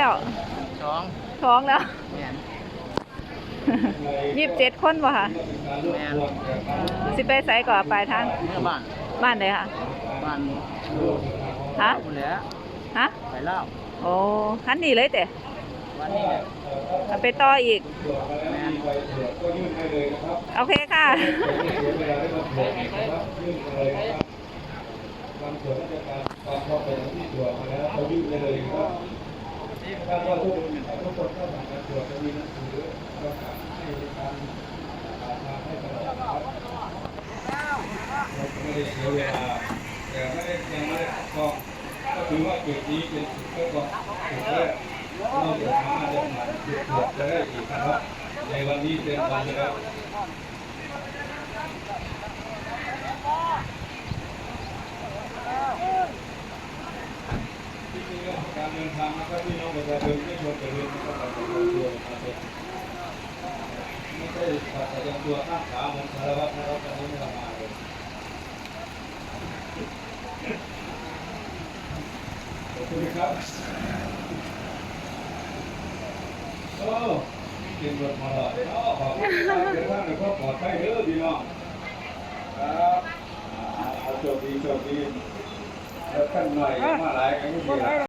แล้วสองท้องแล้วแมนยี่สิบเจ็ดคนบ่ค่ะ แมนสิไปใส่ก่อปลายทางเมื่อบ้านบ้านไหนค่ะ บ้านฮะ คุณแหล้วฮะ ไปเล่าโอ้คันนี้เลยแต่วันนี้แหละเอาไปต่ออีก แมนโอเคค่ะค ก็ทุกคนทุกคนเข้าผ่านการตรวจจะมีหนังสือประกาศให้การทางให้ตลอดครับเราไม่ได้เสียเวลาแต่ไม่ได้ยังไม่ได้ก็ก็ถือว่าจุดนี้เป็นจุดทดลองจุดแรกเราจะสามารถจะผ่านจุดตรวจจะได้อีกนะครับในวันนี้เป็นวันแล้วที่มี การเดินทางนะครับพี่น้องประชาชนที่ชมไปเรียนนะครับเราจะตัวตัวนะครับไม่ใช่ขัดขยันตัวข้างขาเหมือนคารวะนะครับตอนนี้ไม่ทำงานเลยขอบคุณครับโอ้เก่งรถมาแล้วเนาะขอบคุณครับเดินทางในครอบครัวปลอดภัยเด้อพี่น้องครับอ่าเอาโชคดีโชคดีแล้วกันหน่อยมาหลายกันก็ดีละ